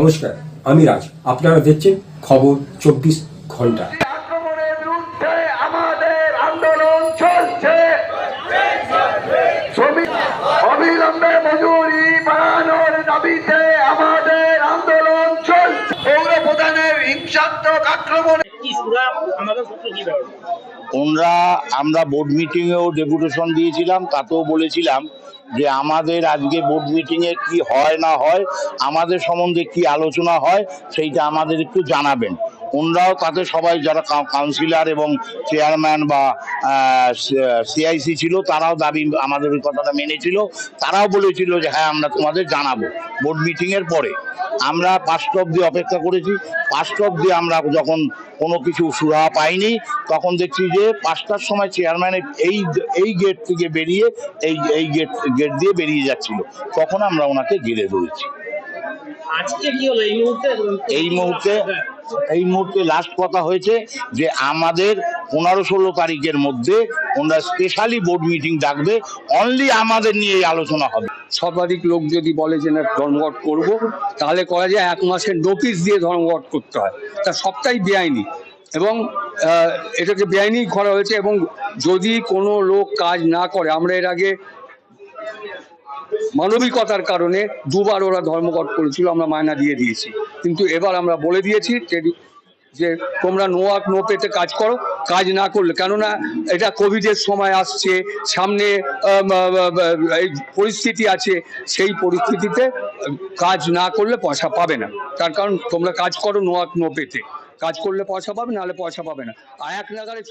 নমস্কার আমি রাজ। আপনারা দেখছেন খবর চব্বিশ ঘণ্টা। আমাদের আন্দোলন চলছে। শ্রমিক অবিলম্বে মজুরি বাড়ানোর দাবিতে আমাদের আন্দোলন চলছে। পৌর প্রধানের হিংসাত্মক আক্রমণ ওনরা আমরা বোর্ড মিটিংয়েও ডেপুটেশন দিয়েছিলাম, তাতেও বলেছিলাম যে আমাদের আজকে বোর্ড মিটিংয়ে কি হয় না হয়, আমাদের সম্বন্ধে কি আলোচনা হয়, সেইটা আমাদের একটু জানাবেন। ওনরাও তাতে সবাই যারা কাউন্সিলর এবং চেয়ারম্যান বা সিআইসি ছিল তারাও দাবি আমাদের ওই কথাটা মেনেছিল। তারাও বলেছিল যে হ্যাঁ আমরা তোমাদের জানাব বোর্ড মিটিংয়ের পরে। আমরা পাঁচটা অব্দি অপেক্ষা করেছি। পাঁচটা অব্দি আমরা যখন কোনো কিছু সুরাহা পাইনি তখন দেখছি যে পাঁচটার সময় চেয়ারম্যান এই এই গেট থেকে বেরিয়ে এই এই গেট গেট দিয়ে বেরিয়ে যাচ্ছিল। তখন আমরা ওনাকে ঘিরে ধরেছি। আজকে কি হলো? এই মুহূর্তে এই মুহূর্তে এই মুহূর্তে লাস্ট কথা হয়েছে যে আমাদের পনেরো ষোলো তারিখের মধ্যে ওনারা স্পেশালি বোর্ড মিটিং ডাকবে অনলি আমাদের নিয়ে আলোচনা হবে। শতাধিক লোক যদি বলে যে না, ধর্মঘট করব, তাহলে করা যায় এক মাসের নোটিশ দিয়ে ধর্মঘট করতে হয়। তা সবটাই বেআইনি। এবং এটাকে বেআইনি করা হয়েছে এবং যদি কোনো লোক কাজ না করে, আমরা এর আগে মানবিকতার কারণে দুবার ওরা ধর্মঘট করেছিল, আমরা মায়না দিয়ে দিয়েছি। কিন্তু এবার আমরা বলে দিয়েছি যে- তোমরা নো ওয়ার্ক নো পেতে কাজ করো, কাজ না করলে, কেননা এটা কোভিডের সময় আসছে, সামনে এই পরিস্থিতি আছে, সেই পরিস্থিতিতে কাজ না করলে পয়সা পাবে না। তার কারণ তোমরা কাজ করো নো নো পেতে কাজ করলে পয়সা পাবে, নাহলে পয়সা পাবে না। আর এক নাগারে